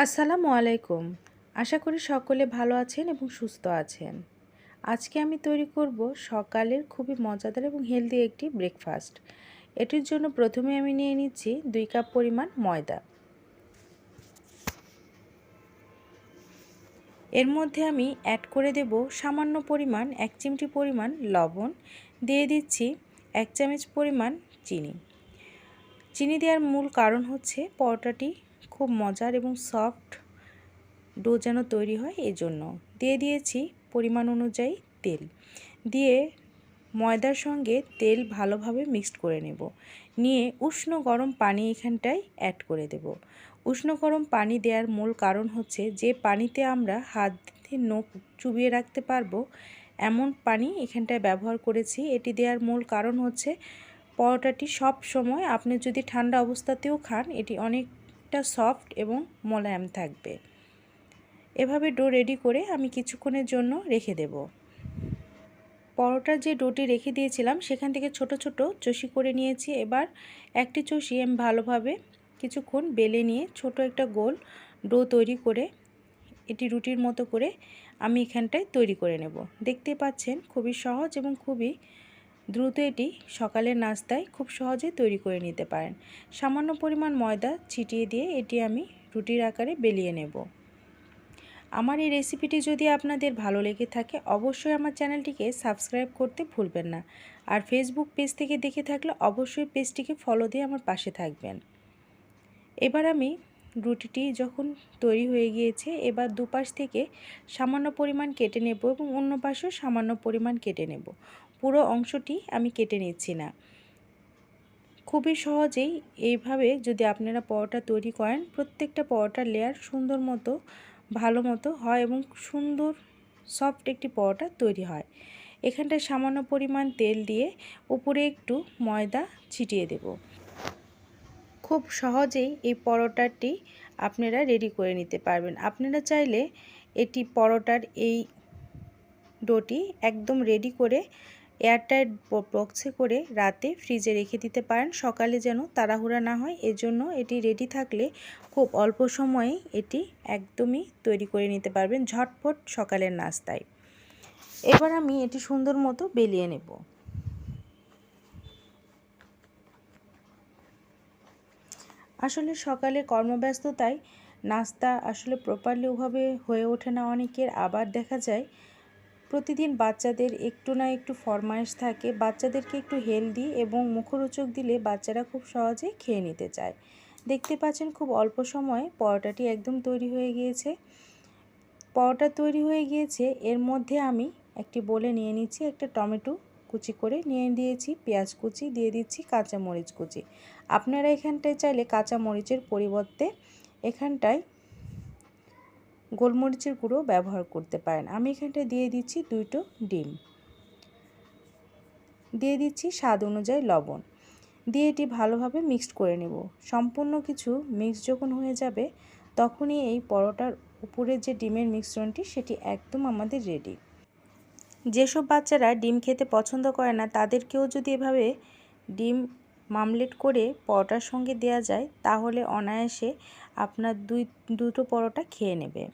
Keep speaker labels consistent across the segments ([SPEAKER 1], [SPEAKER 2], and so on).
[SPEAKER 1] আসসালামু আলাইকুম। আশা করি সকলে ভালো আছেন এবং সুস্থ আছেন। আজকে আমি তৈরি করব সকালের খুবই মজাদার এবং হেলদি একটি ব্রেকফাস্ট এটির জন্য প্রথমে আমি নিয়ে নিচ্ছি দুই কাপ পরিমাণ ময়দা। এর মধ্যে আমি অ্যাড করে দেব সামান্য পরিমাণ এক চিমটি পরিমাণ লবণ, দিয়ে দিচ্ছি এক চামচ পরিমাণ চিনি। চিনি দেওয়ার মূল কারণ হচ্ছে পরোটাটি খুব মজার এবং সফট ডো যেন তৈরি হয় এজন্য। দিয়ে দিয়েছি পরিমাণ অনুযায়ী তেল। দিয়ে ময়দার সঙ্গে তেল ভালোভাবে মিক্সড করে নেব। নিয়ে উষ্ণ গরম পানি এখানটায় অ্যাড করে দেব। উষ্ণ গরম পানি দেওয়ার মূল কারণ হচ্ছে যে পানিতে আমরা হাত দিয়ে নখ চুবিয়ে রাখতে পারব, এমন পানি এখানটায় ব্যবহার করেছি। এটি দেওয়ার মূল কারণ হচ্ছে পরোটাটি সব সময় আপনি যদি ঠান্ডা অবস্থাতেও খান, এটি অনেকটা সফট এবং মোলায়েম থাকবে। এভাবে ডো রেডি করে আমি কিছুক্ষণের জন্য রেখে দেব। পরোটার যে ডোটি রেখে দিয়েছিলাম, সেখান থেকে ছোট ছোট চষি করে নিয়েছি। এবার একটি চষি আমি ভালোভাবে কিছুক্ষণ বেলে নিয়ে ছোট একটা গোল ডো তৈরি করে, এটি রুটির মতো করে আমি এখানটায় তৈরি করে নেব। দেখতে পাচ্ছেন, খুবই সহজ এবং খুবই দ্রুত এটি সকালের নাস্তায় খুব সহজে তৈরি করে নিতে পারেন। সামান্য পরিমাণ ময়দা ছিটিয়ে দিয়ে এটি আমি রুটির আকারে বেলিয়ে নেব। আমার এই রেসিপিটি যদি আপনাদের ভালো লেগে থাকে, অবশ্যই আমার চ্যানেলটিকে সাবস্ক্রাইব করতে ভুলবেন না। আর ফেসবুক পেজ থেকে দেখে থাকলে অবশ্যই পেজটিকে ফলো দিয়ে আমার পাশে থাকবেন। এবার আমি রুটিটি যখন তৈরি হয়ে গিয়েছে, এবার দুপাশ থেকে সামান্য পরিমাণ কেটে নেব এবং অন্য পাশেও সামান্য পরিমাণ কেটে নেব। পুরো অংশটি আমি কেটে নিচ্ছি না। খুবই সহজেই এইভাবে যদি আপনারা পরোটা তৈরি করেন, প্রত্যেকটা পরোটার লেয়ার সুন্দর মতো, ভালো মতো হয় এবং সুন্দর সফট একটি পরোটা তৈরি হয়। এখানটায় সামান্য পরিমাণ তেল দিয়ে উপরে একটু ময়দা ছিটিয়ে দেব। খুব সহজেই এই পরোটাটি আপনারা রেডি করে নিতে পারবেন। আপনারা চাইলে এটি পরোটার এই ডোটি একদম রেডি করে এয়ারটাইট বক্সে করে রাতে ফ্রিজে রেখে দিতে পারেন। সকালে যেন তাড়াহুড়া না হয়, এজন্য এটি রেডি থাকলে খুব অল্প সময়ে এটি একদমই তৈরি করে নিতে পারবেন ঝটপট সকালের নাস্তায়। এবার আমি এটি সুন্দর মতো বেলিয়ে নেব। আসলে সকালে কর্মব্যস্ততায় নাস্তা আসলে প্রপারলি ওভাবে হয়ে ওঠে না অনেকের। আবার দেখা যায়, প্রতিদিন বাচ্চাদের একটু না একটু ফরমাইশ থাকে। বাচ্চাদেরকে একটু হেলদি এবং মুখরোচক দিলে বাচ্চারা খুব সহজে খেয়ে নিতে চায়। দেখতে পাচ্ছেন খুব অল্প সময়ে পরোটাটি একদম তৈরি হয়ে গিয়েছে। পরোটা তৈরি হয়ে গিয়েছে, এর মধ্যে আমি একটি বলে নিয়ে নিচ্ছি একটা টমেটো কুচি করে নিয়ে দিয়েছি, পেঁয়াজ কুচি, দিয়ে দিচ্ছি কাঁচা মরিচ কুচি। আপনারা এখানটায় চাইলে কাঁচা মরিচের পরিবর্তে এখানটায় গোলমরিচের গুঁড়ো ব্যবহার করতে পারেন। আমি এখানটায় দিয়ে দিচ্ছি দুইটো ডিম। দিয়ে দিচ্ছি স্বাদ অনুযায়ী লবণ। দিয়ে এটি ভালোভাবে মিক্সড করে নেব। সম্পূর্ণ কিছু মিক্স যখন হয়ে যাবে, তখনই এই পরোটার উপরে যে ডিমের মিশ্রণটি, সেটি একদম আমাদের রেডি যেসব বাচ্চারা ডিম খেতে পছন্দ করে না, তাদেরকেও যদি এভাবে ডিম মামলেট করে পরোটার সঙ্গে দেয়া যায়, তাহলে অনায়াসে আপনার দুই, দুটো পরোটা খেয়ে নেবে।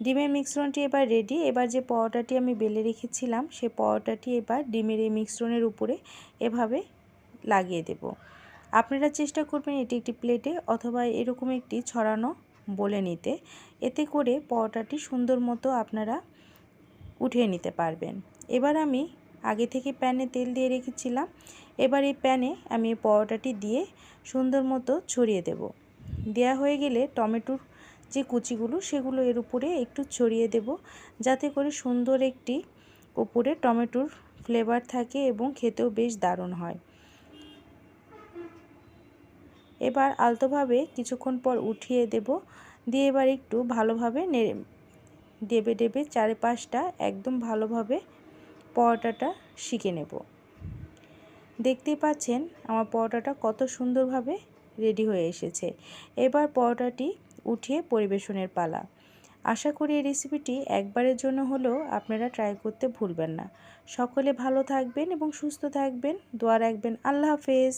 [SPEAKER 1] ডিমের মিশ্রণটি এবার রেডি এবার যে পরোটাটি আমি বেলে রেখেছিলাম, সে পরোটাটি এবার ডিমের এই মিশ্রণের উপরে এভাবে লাগিয়ে দেব। আপনারা চেষ্টা করবেন এটি একটি প্লেটে অথবা এরকম একটি ছড়ানো বলে নিতে। এতে করে পরোটাটি সুন্দর মতো আপনারা উঠিয়ে নিতে পারবেন। এবার আমি আগে থেকে প্যানে তেল দিয়ে রেখেছিলাম। এবার এই প্যানে আমি পরোটাটি দিয়ে সুন্দর মতো ছড়িয়ে দেব। দেয়া হয়ে গেলে টমেটোর যে কুচিগুলো, সেগুলো এর উপরে একটু ছড়িয়ে দেব, যাতে করে সুন্দর একটি উপরে টমেটোর ফ্লেভার থাকে এবং খেতেও বেশ দারুণ হয়। এবার আলতোভাবে কিছুক্ষণ পর উঠিয়ে দেব। দিয়ে এবার একটু ভালোভাবে নেড়ে ডেবে ডেবে চারিপাশটা একদম ভালোভাবে পরোটাটা শিখে নেব। দেখতেই পাচ্ছেন আমার পরোটাটা কত সুন্দরভাবে রেডি হয়ে এসেছে। এবার পরোটাটি উঠিয়ে পরিবেশনের পালা। আশা করি এই রেসিপিটি একবারের জন্য হলেও আপনারা ট্রাই করতে ভুলবেন না। সকলে ভালো থাকবেন এবং সুস্থ থাকবেন। দোয়া রাখবেন। আল্লাহ হাফেজ।